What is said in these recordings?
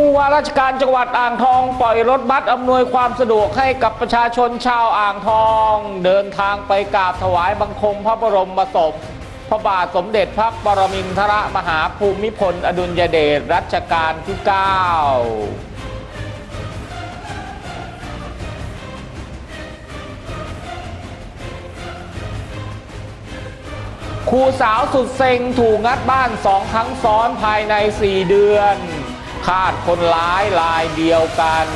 ผู้ว่าราชการจังหวัดอ่างทอง ปล่อยรถบัสอำนวยความสะดวกให้กับประชาชนชาวอ่างทอง เดินทางไปกราบถวายบังคมพระบรมศพพระบาทสมเด็จพระปรมินทรมหาภูมิพล อดุลยเดชรัชกาลที่ 9ครูสาวสุดเซ็งถูกงัดบ้านสองครั้งซ้อนภายใน 4 เดือน คาดคนร้ายลายเดียวกัน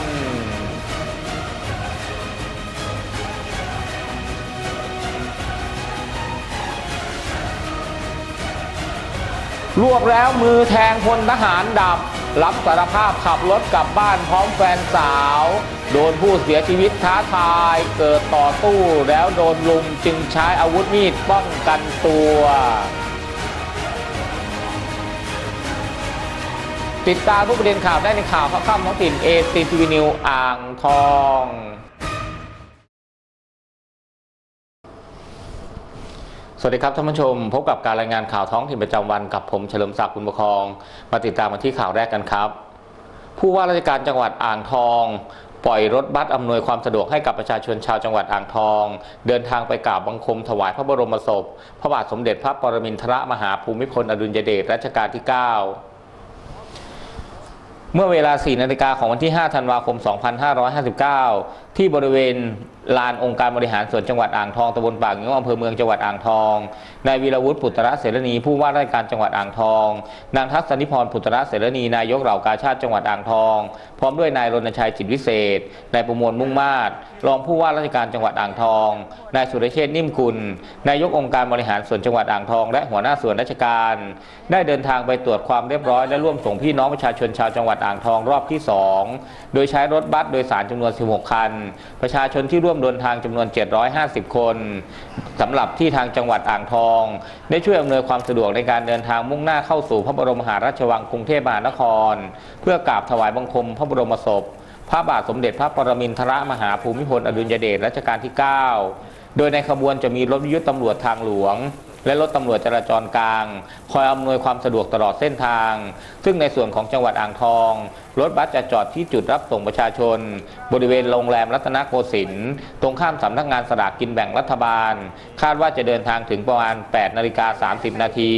รวบแล้วมือแทงพลทหารดับ รับสารภาพขับรถกลับบ้านพร้อมแฟนสาว โดนผู้เสียชีวิตท้าทายเกิดต่อสู้แล้วโดนลุมจึงใช้อาวุธมีดป้องกันตัว ติดตามทุกประเด็นข่าวได้ในข่าวข้าวข้ามท้องถิ่นเอซีทีวีนิวอ่างทองสวัสดีครับท่านผู้ชม พบกับการรายงานข่าวท้องถิ่นประจำวันกับผมเฉลิมศักดิ์คุณประคอง มาติดตามมาที่ข่าวแรกกันครับ ผู้ว่าราชการจังหวัดอ่างทอง ปล่อยรถบัสอำนวยความสะดวกให้กับประชาชนชาวจังหวัดอ่างทอง เดินทางไปกราบบังคมถวายพระบรมศพ พระบาทสมเด็จพระปรมินทรมหาภูมิพลอดุลยเดชรัชกาลที่ 9 เมื่อเวลา 4 นาฬิกาของวันที่ 5 ธันวาคม 2559 ที่บริเวณลานองค์การบริหารส่วนจังหวัดอ่างทองตำบลปากงิ้วอำเภอเมืองจังหวัดอ่างทอง นายวีรวุฒิปุตระเสรณีผู้ว่าราชการจังหวัดอ่างทอง นางทัศนิพรปุตระเสรณีนายกเหล่ากาชาติจังหวัดอ่างทอง พร้อมด้วยนายรณชัยจิตวิเศษ นายประมวลมุ่งมาศรองผู้ว่าราชการจังหวัดอ่างทอง นายสุรเชษนิ่มกุล นายกองค์การบริหารส่วนจังหวัดอ่างทอง และหัวหน้าส่วนราชการ ได้เดินทางไปตรวจความเรียบร้อยและร่วมส่งพี่น้องประชาชนชาวจังหวัดอ่างทองรอบที่ 2 โดยใช้รถบัสโดยสารจำนวน 16 คันประชาชนที่ร่วมเดินทางจำนวน 750 คนสำหรับที่ทางจังหวัดอ่างทอง ได้ช่วยอำนวยความสะดวกในการเดินทางมุ่งหน้าเข้าสู่พระบรมมหาราชวังกรุงเทพมหานคร เพื่อกราบถวายบังคมพระบรมศพ พระบาทสมเด็จพระปรมินทรมหาภูมิพลอดุลยเดชรัชกาลที่ 9 โดยในขบวนจะมีรถวิทยุตำรวจทางหลวง และรถตำรวจจราจรกลาง คอยอำนวยความสะดวกตลอดเส้นทาง ซึ่งในส่วนของจังหวัดอ่างทอง รถบัสจะจอดที่จุดรับส่งประชาชน บริเวณโรงแรมรัตนโกสินทร์ตรงข้ามสำนักงานสลากกินแบ่งรัฐบาล คาดว่าจะเดินทางถึงประมาณ 8นาฬิกา30 นาที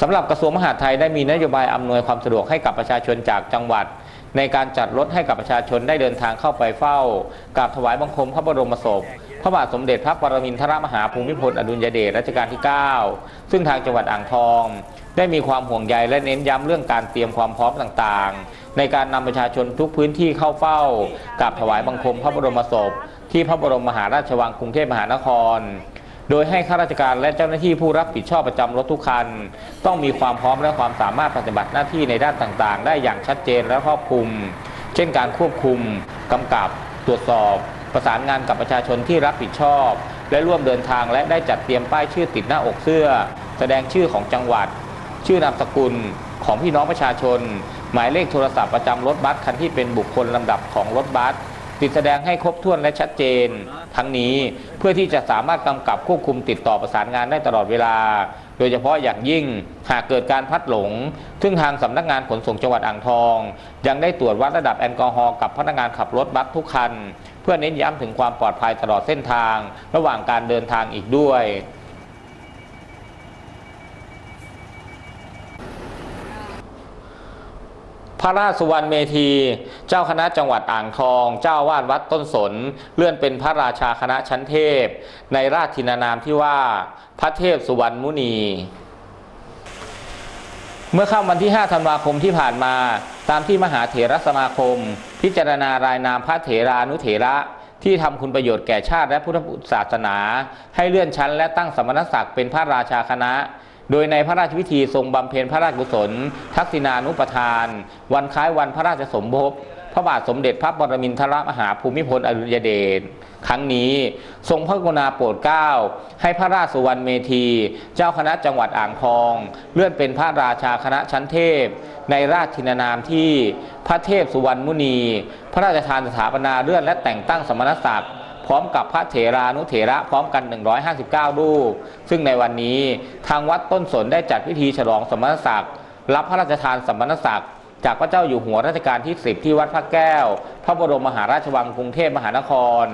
สำหรับกระทรวงมหาดไทยได้มีนโยบายอำนวยความสะดวกให้กับประชาชนจากจังหวัด ในการจัดรถให้กับประชาชนได้เดินทางเข้าไปเฝ้ากราบถวายบังคมพระบรมศพ พระบาทสมเด็จพระปรมินทรมหาภูมิพลอดุลยเดชรัชกาลที่ 9 ซึ่งทางจังหวัดอ่างทอง ได้มีความห่วงใยและเน้นย้ำเรื่องการเตรียมความพร้อมต่างๆ ในการนำประชาชนทุกพื้นที่เข้าเฝ้ากราบถวายบังคมพระบรมศพ ที่พระบรมมหาราชวังกรุงเทพมหานคร โดยให้ข้าราชการและเจ้าหน้าที่ผู้รับผิดชอบประจำรถทุกคัน ต้องมีความพร้อมและความสามารถปฏิบัติหน้าที่ในด้านต่างๆ ได้อย่างชัดเจนและครอบคลุม เช่นการควบคุมกำกับ ตรวจสอบ ประสานงานกับประชาชนที่รับผิดชอบ และร่วมเดินทางและได้จัดเตรียมป้ายชื่อติดหน้าอกเสื้อ แสดงชื่อของจังหวัด ชื่อนามสกุลของพี่น้องประชาชน หมายเลขโทรศัพท์ประจำรถบัสคันที่เป็นบุคคลลำดับของรถบัสติดแสดงให้ครบถ้วนและชัดเจน ทั้งนี้เพื่อที่จะสามารถกำกับควบคุมติดต่อประสานงานได้ตลอดเวลา โดยเฉพาะอย่างยิ่งหากเกิดการพัดหลง ซึ่งทางสำนักงานขนส่งจังหวัดอ่างทอง ยังได้ตรวจวัดระดับแอลกอฮอล์กับพนักงานขับรถบัสทุกคัน เพื่อเน้นย้ำถึงความปลอดภัยตลอดเส้นทาง ระหว่างการเดินทางอีกด้วย พระราชสุวรรณเมธี เจ้าคณะจังหวัดอ่างทอง เจ้าวาดวัดต้นสน เลื่อนเป็นพระราชาคณะชั้นเทพ ในราชินานามที่ว่าพระเทพสุวรรณมุนี เมื่อค่ำวันที่ 5 ธันวาคมที่ผ่านมา ตามที่มหาเถรสมาคม พิจารณารายนามพระเถรานุเถระที่ทำคุณประโยชน์แก่ชาติและพุทธศาสนา ให้เลื่อนชั้นและตั้งสมณศักดิ์เป็นพระราชาคณะ โดยในพระราชพิธีทรงบำเพ็ญพระราชกุศล ทักษิณานุปทาน วันคล้ายวันพระราชสมภพพระบาทสมเด็จพระปรมินทรมหาภูมิพลอดุลยเดชครั้งนี้ทรงพระกรุณาโปรดเกล้า ให้พระราชสุวรรณเมธี เจ้าคณะจังหวัดอ่างทอง เลื่อนเป็นพระราชาคณะชั้นเทพ ในราชินานามที่พระเทพสุวรรณมุนี พระราชทานสถาปนาเลื่อนและแต่งตั้งสมณศักดิ์ พร้อมกับพระเถรานุเถระพร้อมกัน 159 รูป ซึ่งในวันนี้ทางวัดต้นสนได้จัดพิธีฉลองสมณศักดิ์รับพระราชทานสมณศักดิ์จากพระเจ้าอยู่หัวรัชกาลที่ 10 ที่วัดพระแก้ว พระบรมมหาราชวังกรุงเทพมหานคร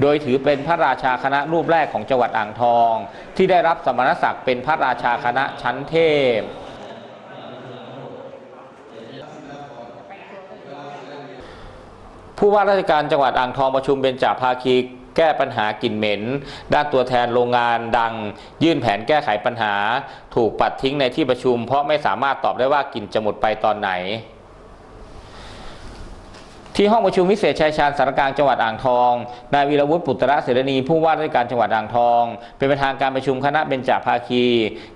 โดยถือเป็นพระราชาคณะรูปแรกของจังหวัดอ่างทอง ที่ได้รับสมณศักดิ์เป็นพระราชาคณะชั้นเทพผู้ว่าราชการจังหวัดอ่างทองประชุมเบญจภาคี แก้ปัญหากลิ่นเหม็น ด้านตัวแทนโรงงานดัง ยื่นแผนแก้ไขปัญหา ถูกปัดทิ้งในที่ประชุม เพราะไม่สามารถตอบได้ว่ากลิ่นจะหมดไปตอนไหน ที่ห้องประชุมวิเศษชัยชาญสารกลางจังหวัดอ่างทอง นายวีรวุฒิปุตตระเสรณีผู้ว่าราชการจังหวัดอ่างทอง เป็นประธานการประชุมคณะเบญจภาคี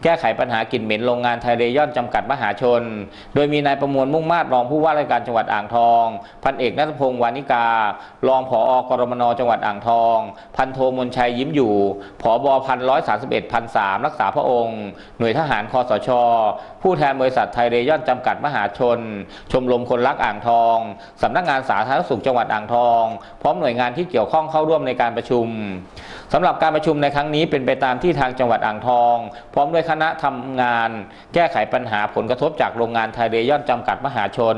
แก้ไขปัญหากลิ่นเหม็นโรงงานไทยเรยอนจำกัดมหาชน โดยมีนายประมวลมุ่งมาตรรองผู้ว่าราชการจังหวัดอ่างทอง พันเอกนัทพงศ์วานิกา รองผออกรมนจังหวัดอ่างทอง พันโทมนชัยยิ้มอยู่ผอบพันร้อยสามสิบเอ็ดพันสามรักษาพระองค์ หน่วยทหารคอสช ผู้แทนบริษัทไทยเรยอนจำกัดมหาชน ชมรมคนรักอ่างทองสำนักงานสาธารณสุขจังหวัดอ่างทอง พร้อมหน่วยงานที่เกี่ยวข้องเข้าร่วมในการประชุม สำหรับการประชุมในครั้งนี้เป็นไปตามที่ทางจังหวัดอ่างทอง พร้อมด้วยคณะทำงาน แก้ไขปัญหาผลกระทบจากโรงงานไทยเรยอนจำกัดมหาชน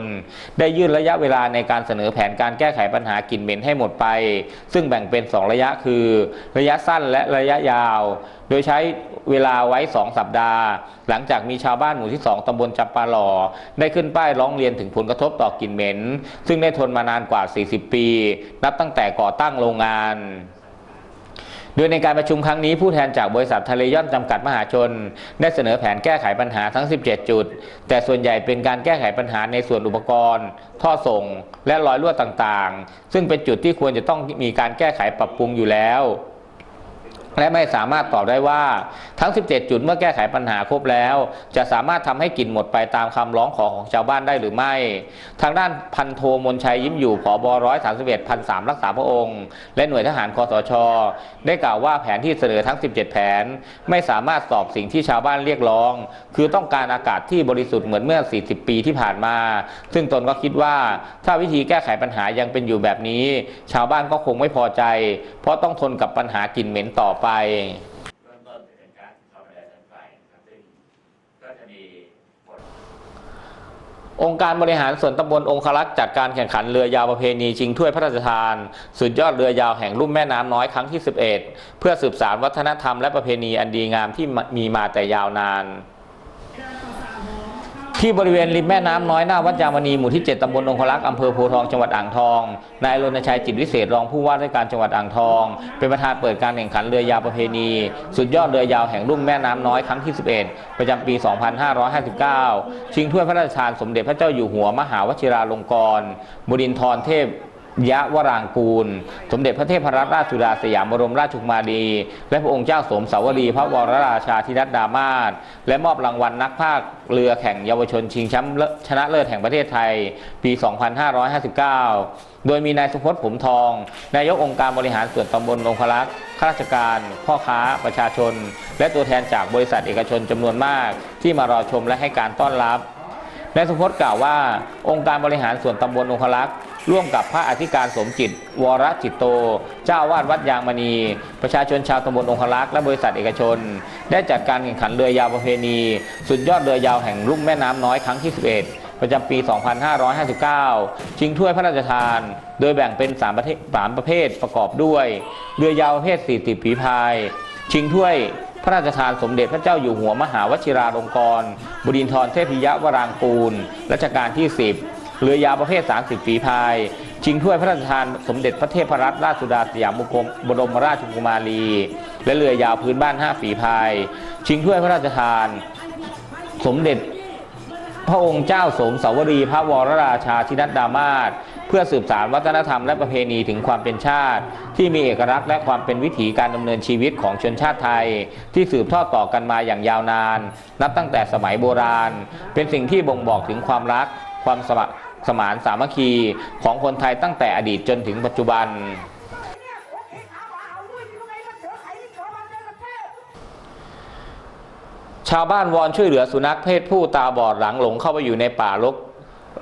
ได้ยื่นระยะเวลาในการเสนอแผนการแก้ไขปัญหากลิ่นเหม็นให้หมดไป ซึ่งแบ่งเป็น 2 ระยะคือ ระยะสั้นและระยะยาว โดยใช้เวลาไว้ 2 สัปดาห์ หลังจากมีชาวบ้านหมู่ที่ 2 ตำบลจับปาหล่อ ได้ขึ้นป้ายร้องเรียนถึงผลกระทบต่อกลิ่นเหม็น ซึ่งได้ทนมานานกว่า 40 ปี นับตั้งแต่ก่อตั้งโรงงาน โดยในการประชุมครั้งนี้ผู้แทนจากบริษัททะเลยอนจำกัดมหาชน ได้เสนอแผนแก้ไขปัญหาทั้ง 17 จุด แต่ส่วนใหญ่เป็นการแก้ไขปัญหาในส่วนอุปกรณ์ ท่อส่ง และรอยรั่วต่างๆ ซึ่งเป็นจุดที่ควรจะต้องมีการแก้ไขปรับปรุงอยู่แล้ว และไม่สามารถตอบได้ว่าทั้ง 17 จุดเมื่อแก้ไขปัญหาครบแล้ว จะสามารถทำให้กลิ่นหมดไปตามคำร้องขอของชาวบ้านได้หรือไม่ ทางด้านพันโทมนชัยยิ้มอยู่ผอบร้อยสามสิบเอ็ดพันสามรักษาพระองค์ และหน่วยทหารคอสช ได้กล่าวว่าแผนที่เสนอทั้ง 17 แผน ไม่สามารถตอบสิ่งที่ชาวบ้านเรียกร้อง คือต้องการอากาศที่บริสุทธิ์เหมือนเมื่อ 40 ปีที่ผ่านมา ซึ่งตนก็คิดว่าถ้าวิธีแก้ไขปัญหายังเป็นอยู่แบบนี้ ชาวบ้านก็คงไม่พอใจ เพราะต้องทนกับปัญหากลิ่นเหม็นต่อไปเริ่มต้นเป็นการเข้าไปองค์การบริหารส่วนตำบลองคลักษ์จัดการแข่งขันเรือยาวประเพณีชิงถ้วยพระราชทาน สุดยอดเรือยาวแห่งลุ่มแม่น้ำน้อยครั้งที่ 11 เพื่อสืบสานวัฒนธรรมและประเพณีอันดีงามที่มีมาแต่ยาวนาน ที่บริเวณริมแม่น้ำน้อยหน้าวัดยามณีหมู่ที่ 7ตำบลองคลักษ์อำเภอโพทองจังหวัดอ่างทอง นายรณชัยจิตวิเศษรองผู้ว่าราชการจังหวัดอ่างทอง เป็นประธานเปิดการแข่งขันเรือยาวประเพณี สุดยอดเรือยาวแห่งรุ่มแม่น้ำน้อยครั้งที่ 11 ประจำปี 2559 ชิงถ้วยพระราชทานสมเด็จพระเจ้าอยู่หัวมหาวชิราลงกรณ์บดินทรเทพ ยะวรางกูล สมเด็จพระเทพรัตนราชสุดาสยามบรมราชกุมารี และพระองค์เจ้าสมสาวรีพระวรราชาธินัดดามาศและมอบรางวัลนักภาคเรือแข่งเยาวชนชิงแชมป์ชนะเลิศแห่งประเทศไทย ปี 2559 โดยมีนายสุพจน์ผมทอง นายกองค์การบริหารส่วนตำบลองคลักษ์ข้าราชการ พ่อค้าประชาชน และตัวแทนจากบริษัทเอกชนจำนวนมากที่มารอชมและให้การต้อนรับนายสุพจน์กล่าวว่า องค์การบริหารส่วนตำบลองคลักษ์ ร่วมกับพระอธิการสมจิต วรจิตโต เจ้าอาวาดวัดยางมณี ประชาชนชาวตำบลองคลักษ์และบริษัทเอกชน ได้จัดการแข่งขันเรือยาวประเพณี สุดยอดเรือยาวแห่งลุ่มแม่น้ำน้อยครั้งที่ 11ประจำปี 2559 ชิงถ้วยพระราชทาน โดยแบ่งเป็น 3 ประเภทสามประเภทประกอบด้วย เรือยาวประเภท 40 ฝีพาย ชิงถ้วยพระราชทานสมเด็จพระเจ้าอยู่หัวมหาวชิราลงกรณ์บดินทรเทพยวรางกูลรัชกาลที่ 10 เรือยาวประเภท 30 ฝีพาย ชิงถ้วยพระราชทานสมเด็จพระเทพรัตนราชสุดาสยามบรมบรมราชกุมารี และเรือยาวพื้นบ้าน 5 ฝีพาย ชิงถ้วยพระราชทาน สมเด็จพระองค์เจ้าสมสาวรีพระวรราชาธินัดดามาศเพื่อสืบสารวัฒนธรรมและประเพณีถึงความเป็นชาติ ที่มีเอกลักษณ์และความเป็นวิถีการดำเนินชีวิตของชนชาติไทย ที่สืบทอดต่อกันมาอย่างยาวนาน นับตั้งแต่สมัยโบราณ เป็นสิ่งที่บ่งบอกถึงความรัก ความสมัคร สมานสามัคคีของคนไทยตั้งแต่อดีตจนถึงปัจจุบัน ชาวบ้านวอนช่วยเหลือสุนัขเพศผู้ตาบอดหลังหลงเข้าไปอยู่ในป่ารก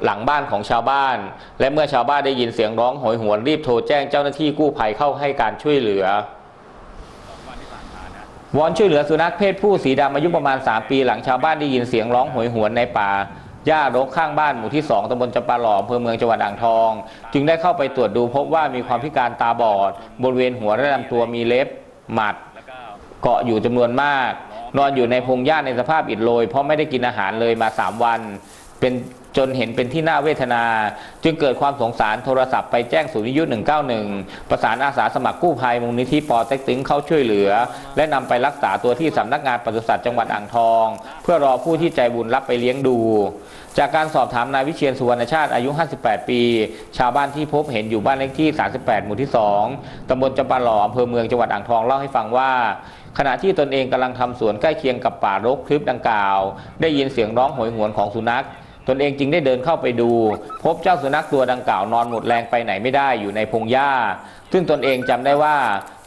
หลังบ้านของชาวบ้าน และเมื่อชาวบ้านได้ยินเสียงร้องโหยหวนรีบโทรแจ้งเจ้าหน้าที่กู้ภัยเข้าให้การช่วยเหลือวอนช่วยเหลือสุนัขเพศผู้สีดำอายุประมาณ 3 ปีหลังชาวบ้านได้ยินเสียงร้องโหยหวนในป่า หญ้ารกข้างบ้านหมู่ที่ 2ตำบลจำปาหล่ออำเภอเมืองจังหวัดอ่างทอง จึงได้เข้าไปตรวจดูพบว่ามีความพิการตาบอด บริเวณหัวและลำตัวมีเล็บ หมัด เกาะอยู่จำนวนมาก นอนอยู่ในพงหญ้าในสภาพอิดโรยเพราะไม่ได้กินอาหารเลยมา 3 วัน เป็น จนเห็นเป็นที่น่าเวทนา จึงเกิดความสงสารโทรศัพท์ไปแจ้งศูนย์วิทยุ 191 ประสานอาสาสมัครกู้ภัยมูลนิธิปอเต็กตึงเข้าช่วยเหลือ และนำไปรักษาตัวที่สำนักงานปศุสัตว์จังหวัดอ่างทอง เพื่อรอผู้ที่ใจบุญรับไปเลี้ยงดู จากการสอบถามนายวิเชียนสุวรรณชาติอายุ 58 ปี ชาวบ้านที่พบเห็นอยู่บ้านเลขที่ 38 หมู่ที่ 2 ตำบลจำปาหล่ออำเภอเมืองจังหวัดอ่างทองเล่าให้ฟังว่าขณะที่ตนเองกำลังทำสวนใกล้เคียงกับป่ารกทึบดังกล่าว ได้ยินเสียงร้องโหยหวนของสุนัข ตนเองจึงได้เดินเข้าไปดู พบเจ้าสุนัขตัวดังกล่าวนอนหมดแรงไปไหนไม่ได้อยู่ในพงหญ้า ซึ่งตนเองจำได้ว่า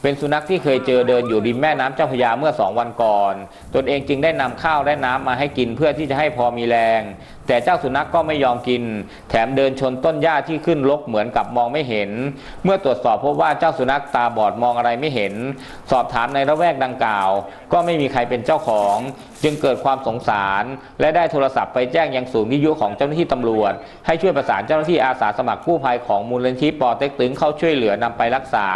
เป็นสุนัขที่เคยเจอเดินอยู่ริมแม่น้ำเจ้าพระยาเมื่อสองวันก่อน ตนเองจึงได้นำข้าวและน้ำมาให้กินเพื่อที่จะให้พอมีแรง แต่เจ้าสุนัขก็ไม่ยอมกิน แถมเดินชนต้นหญ้าที่ขึ้นรกเหมือนกับมองไม่เห็น เมื่อตรวจสอบพบว่าเจ้าสุนัขตาบอดมองอะไรไม่เห็น สอบถามในระแวกดังกล่าว ก็ไม่มีใครเป็นเจ้าของ จึงเกิดความสงสาร และได้โทรศัพท์ไปแจ้งยังศูนย์วิทยุของเจ้าหน้าที่ตำรวจ ให้ช่วยประสานเจ้าหน้าที่อาสาสมัครกู้ภัยของมูลนิธิปอเต็กตึงเข้าช่วยเหลือนำไปรักษา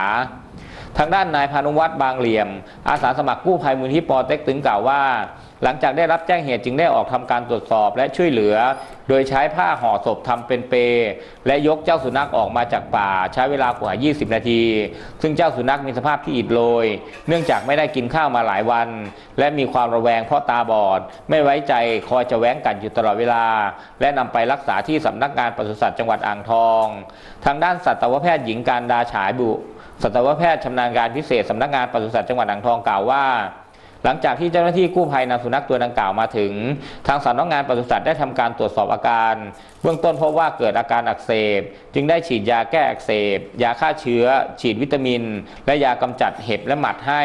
ทางด้านนายพานุวัฒน์บางเหลี่ยม อาสาสมัครกู้ภัยมูลที่ปอเต็กตึงกล่าวว่า หลังจากได้รับแจ้งเหตุจึงได้ออกทำการตรวจสอบและช่วยเหลือ โดยใช้ผ้าห่อศพทำเป็นเป และยกเจ้าสุนัขออกมาจากป่าใช้เวลากว่า 20 นาที ซึ่งเจ้าสุนัขมีสภาพที่อิดโรยเนื่องจากไม่ได้กินข้าวมาหลายวัน และมีความระแวงเพราะตาบอด ไม่ไว้ใจคอยจะแว้งกัดอยู่ตลอดเวลา และนำไปรักษาที่สำนักงานปศุสัตว์จังหวัดอ่างทอง ทางด้านสัตวแพทย์หญิงการดาฉายบุ สัตวแพทย์ชำนาญการพิเศษสำนักงานปศุสัตว์จังหวัดอ่างทองกล่าวว่า หลังจากที่เจ้าหน้าที่กู้ภัยนำสุนัขตัวดังกล่าวมาถึง ทางสำนักงานปศุสัตว์ได้ทำการตรวจสอบอาการ เบื้องต้นพบว่าเกิดอาการอักเสบ จึงได้ฉีดยาแก้อักเสบ ยาฆ่าเชื้อ ฉีดวิตามิน และยากำจัดเห็บและหมัดให้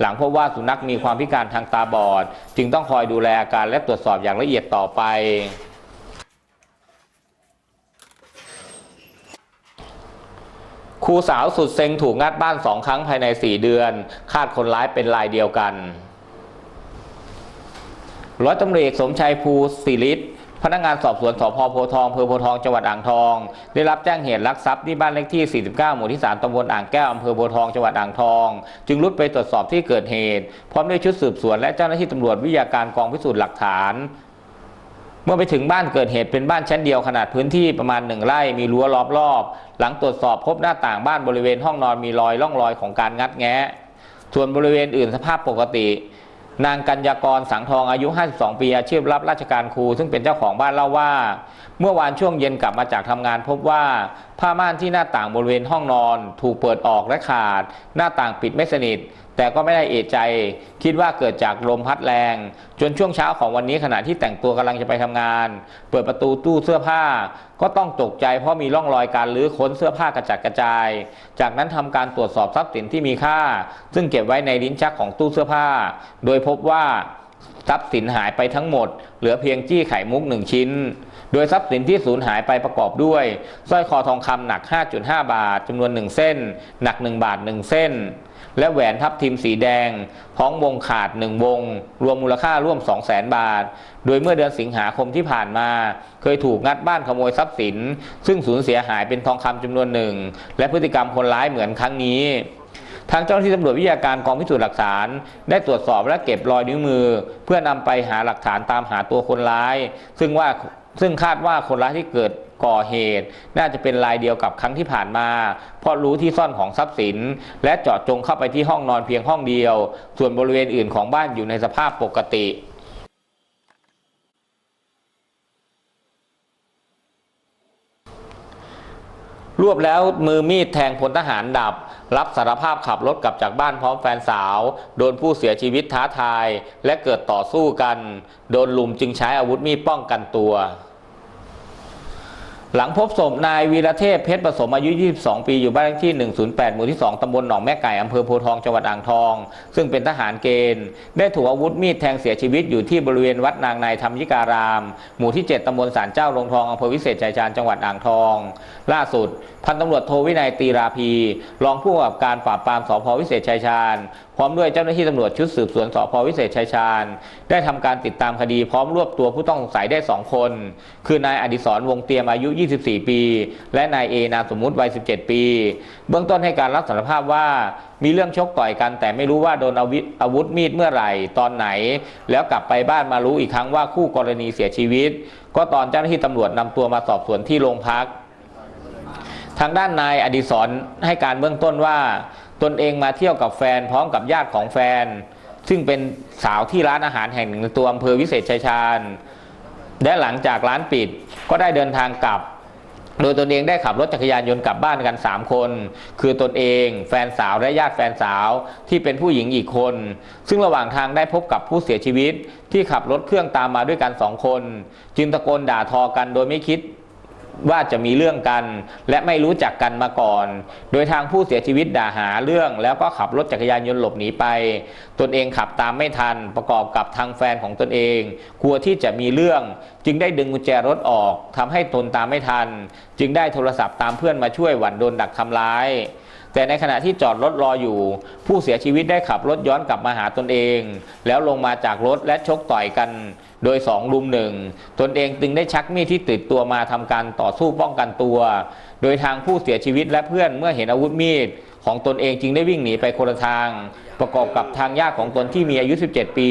หลังพบว่าสุนัขมีความพิการทางตาบอด จึงต้องคอยดูแลอาการและตรวจสอบอย่างละเอียดต่อไป ครูสาวสุดเซ็งถูกงัดบ้านสองครั้งภายใน4เดือน คาดคนร้ายเป็นรายเดียวกัน ร้อยตำรวจเอกสมชัยภูศิริศพนักงานสอบสวนสพโพทองอำเภอโพทองจังหวัดอ่างทอง ได้รับแจ้งเหตุลักทรัพย์ที่บ้านเลขที่ 49 หมู่ที่ 3 ตำบลอ่างแก้วอำเภอโพทองจังหวัดอ่างทอง จึงรุดไปตรวจสอบที่เกิดเหตุ พร้อมด้วยชุดสืบสวนและเจ้าหน้าที่ตำรวจวิทยาการกองพิสูจน์หลักฐาน เมื่อไปถึงบ้านเกิดเหตุเป็นบ้านชั้นเดียวขนาดพื้นที่ประมาณหนึ่งไร่มีรั้วล้อมรอบ หลังตรวจสอบพบหน้าต่างบ้านบริเวณห้องนอนมีรอยร่องรอยของการงัดแงะ ส่วนบริเวณอื่นสภาพปกติ นางกัญญากรสังทองอายุ 52 ปีอาชีพรับราชการครูซึ่งเป็นเจ้าของบ้านเล่าว่า เมื่อวานช่วงเย็นกลับมาจากทำงานพบว่าผ้าม่านที่หน้าต่างบริเวณห้องนอน ถูกเปิดออกและขาด หน้าต่างปิดไม่สนิท แต่ก็ไม่ได้เอะใจ คิดว่าเกิดจากลมพัดแรง จนช่วงเช้าของวันนี้ขณะที่แต่งตัวกำลังจะไปทำงาน เปิดประตูตู้เสื้อผ้า ก็ต้องตกใจเพราะมีร่องรอยการลื้อค้นเสื้อผ้ากระจัดกระจาย จากนั้นทำการตรวจสอบทรัพย์สินที่มีค่า ซึ่งเก็บไว้ในลิ้นชักของตู้เสื้อผ้า โดยพบว่าทรัพย์สินหายไปทั้งหมด เหลือเพียงจี้ไข่มุกหนึ่งชิ้น โดยทรัพย์สินที่สูญหายไปประกอบด้วยสร้อยคอทองคำหนัก 5.5 บาทจำนวน 1 เส้น หนัก 1 บาท 1 เส้น และแหวนทับทิมสีแดงพร้อมวงขาด1วง รวมมูลค่าร่วม 200,000บาท โดยเมื่อเดือนสิงหาคมที่ผ่านมา เคยถูกงัดบ้านขโมยทรัพย์สิน ซึ่งสูญเสียหายเป็นทองคำจำนวนหนึ่ง และพฤติกรรมคนร้ายเหมือนครั้งนี้ทางเจ้าหน้าที่ตำรวจวิทยาการกองพิสูจน์หลักฐาน ได้ตรวจสอบและเก็บรอยนิ้วมือ เพื่อนำไปหาหลักฐานตามหาตัวคนร้าย ซึ่งว่าซึ่งคาดว่าคนร้ายที่เกิด ก่อเหตุ น่าจะเป็นรายเดียวกับครั้งที่ผ่านมา เพราะรู้ที่ซ่อนของทรัพย์สิน และเจาะจงเข้าไปที่ห้องนอนเพียงห้องเดียว ส่วนบริเวณอื่นของบ้านอยู่ในสภาพปกติรวบแล้วมือมีดแทงพลทหารดับ รับสารภาพขับรถกลับจากบ้านพร้อมแฟนสาว โดนผู้เสียชีวิตท้าทาย และเกิดต่อสู้กัน โดนลุมจึงใช้อาวุธมีดป้องกันตัว หลังพบศพนายวีรเทพเพชรผสมอายุ 22 ปีอยู่บ้านเลขที่ 108 หมู่ที่ 2 ตำบลหนองแม่ไก่ อำเภอโพทอง จังหวัดอ่างทอง ซึ่งเป็นทหารเกณฑ์ ได้ถูกอาวุธมีดแทงเสียชีวิตอยู่ที่บริเวณวัดนางในธรรมยิการาม หมู่ที่ 7 ตำบลสารเจ้าลงทอง อำเภอวิเศษชัยชาญ จังหวัดอ่างทอง ล่าสุด พันตำรวจโทวินัยตีราพี รองผู้กำกับการปราบปรามสพวิเศษชัยชาญ พร้อมด้วยเจ้าหน้าที่ตำรวจชุดสืบสวนสพวิเศษชัยชาญ ได้ทำการติดตามคดีพร้อมรวบตัวผู้ต้องสงสัยได้ 2 คน คือนายอดิศรวงเตรียมอายุ 24 ปี และนายเอนามสมมุติวัย 17 ปี เบื้องต้นให้การรับสารภาพว่ามีเรื่องชกต่อยกัน แต่ไม่รู้ว่าโดนอาวุธอาวุธมีดเมื่อไหร่ตอนไหน แล้วกลับไปบ้านมารู้อีกครั้งว่าคู่กรณีเสียชีวิต ก็ตอนเจ้าหน้าที่ตำรวจนำตัวมาสอบสวนที่โรงพัก ทางด้านนายอดิศรให้การเบื้องต้นว่า ตนเองมาเที่ยวกับแฟนพร้อมกับญาติของแฟน ซึ่งเป็นสาวที่ร้านอาหารแห่งหนึ่งในตัวอำเภอวิเศษชัยชาญ และหลังจากร้านปิดก็ได้เดินทางกลับ โดยตนเองได้ขับรถจักรยานยนต์กลับบ้านกัน 3 คน คือตนเอง แฟนสาวและญาติแฟนสาวที่เป็นผู้หญิงอีกคน ซึ่งระหว่างทางได้พบกับผู้เสียชีวิตที่ขับรถเครื่องตามมาด้วยกันสองคน จึงตะโกนด่าทอกันโดยไม่คิด ว่าจะมีเรื่องกัน และไม่รู้จักกันมาก่อน โดยทางผู้เสียชีวิตด่าหาเรื่อง แล้วก็ขับรถจักรยานยนต์หลบหนีไป ตนเองขับตามไม่ทัน ประกอบกับทางแฟนของตนเอง กลัวที่จะมีเรื่อง จึงได้ดึงกุญแจรถออกทำให้ตนตามไม่ทัน จึงได้โทรศัพท์ตามเพื่อนมาช่วยหวันโดนดักทำร้าย แต่ในขณะที่จอดรถรออยู่ ผู้เสียชีวิตได้ขับรถย้อนกลับมาหาตนเอง แล้วลงมาจากรถและชกต่อยกัน โดยสองลุมหนึ่งตนเองจึงได้ชักมีดที่ติดตัวมาทำการต่อสู้ป้องกันตัว โดยทางผู้เสียชีวิตและเพื่อนเมื่อเห็นอาวุธมีดของตนเองจึงได้วิ่งหนีไปคนละทาง ประกอบกับทางญาติของตนที่มีอายุ 17 ปี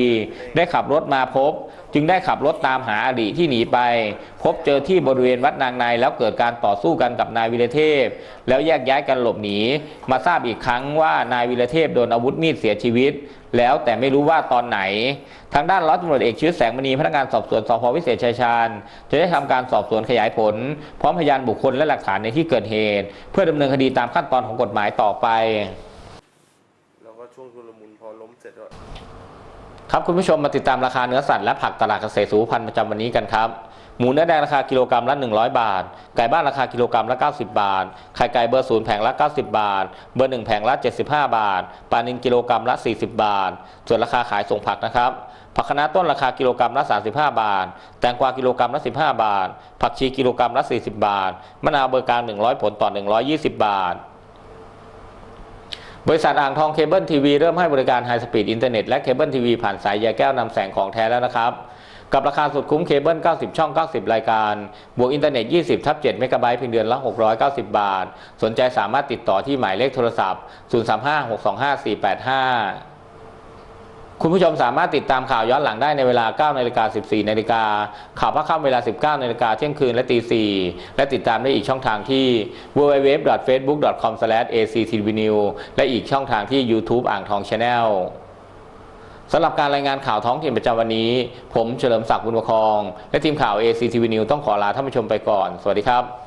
ได้ขับรถมาพบ จึงได้ขับรถตามหาอดีตที่หนีไป พบเจอที่บริเวณวัดนางในแล้วเกิดการต่อสู้กันกับนายวิรเทพ แล้วแยกย้ายกันหลบหนี มาทราบอีกครั้งว่านายวิรเทพโดนอาวุธมีดเสียชีวิต แล้วแต่ไม่รู้ว่าตอนไหน ทางด้านร้อยตำรวจเอกชีวิตแสงมณีพนักงานสอบสวนสพวิเศษชัยชาญจะได้ทำการสอบสวนขยายผล พร้อมพยานบุคคลและหลักฐานในที่เกิดเหตุ เพื่อดำเนินคดีตามขั้นตอนของกฎหมายต่อไปแล้วก็ช่วงชุลมุนพอล้มเสร็จก็ครับคุณผู้ชมมาติดตามราคาเนื้อสัตว์และผักตลาดเกษตรสุขภัณฑ์ประจำวันนี้กันครับ หมูเนื้อแดงราคากิโลกรัมละ 100 บาท ไก่บ้านราคากิโลกรัมละ 90 บาท ไข่ไก่เบอร์ศูนย์แผงละ 90 บาท เบอร์หนึ่งแผงละ 75 บาท ปลานินกิโลกรัมละ 40 บาท ส่วนราคาขายส่งผักนะครับ ผักคะน้าต้นราคากิโลกรัมละ 35 บาท แตงกวากิโลกรัมละ 15 บาท ผักชีกิโลกรัมละ 40 บาท มะนาวเบอร์กลาง 100 ผลต่อ 120 บาทบริษัทอ่างทองเคเบิลทีวีเริ่มให้บริการไฮสปีดอินเทอร์เน็ตและเคเบิลทีวีผ่านสายใยแก้วนำแสงของแท้แล้วนะครับ กับราคาสุดคุ้มเคเบิล 90 ช่อง 90 รายการ บวกอินเทอร์เน็ต 20 ทับ 7 เมกะไบต์เพียงเดือนละ 690 บาท สนใจสามารถติดต่อที่หมายเลขโทรศัพท์ 035 625 485คุณผู้ชมสามารถติดตามข่าวย้อนหลังได้ในเวลา 9 นาฬิกา 14 นาฬิกา ข่าวภาคค่ำเวลา 19 นาฬิกาเที่ยงคืนและตี 4 และติดตามได้อีกช่องทางที่ www.facebook.com/actvnew และอีกช่องทางที่ YouTube อ่างทอง Channel สำหรับการรายงานข่าวท้องถิ่นประจำวันนี้ ผมเฉลิมศักดิ์บุญประคอง และทีมข่าว ACTV News ต้องขอลาท่านผู้ชมไปก่อน สวัสดีครับ